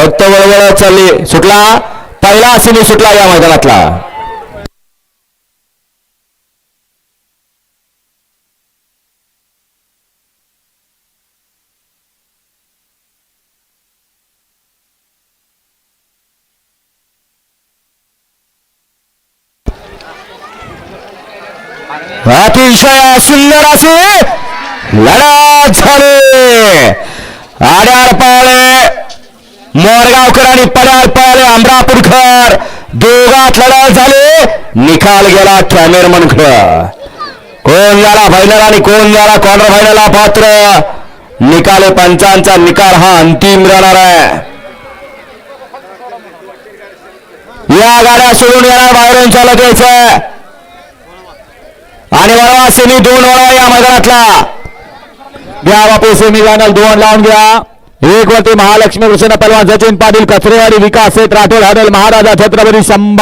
फक्त वळवळ चालली. सुटला? पहिला सिमी सुटला या मैदानातला. अतिशय सुंदर असे लढा झाले. आड्यार पावले मोरगावकर आणि पड्यार पाळे अमरापूरकर दोघात लढत झाले. निकाल गेला कॅमेरमनकडं कोण झाला फायनल आणि कोण झाला क्वार्टर फायनलला पात्र? निकाल पंचांचा निकाल हा अंतिम राहणार आहे. या गाड्या सोडून येणार बाहेरून चालत यायचं आणि वळवा सेमी दोन वळवा या मैदानातला. घ्या बापू सेमी फायनल दोन लावून घ्या. एक वरती महालक्ष्मी कृष्ण पलवान सचिन पाटील कचरेवाडी विकास सेठ राठोड हॉटेल महाराजा छत्रपती संभा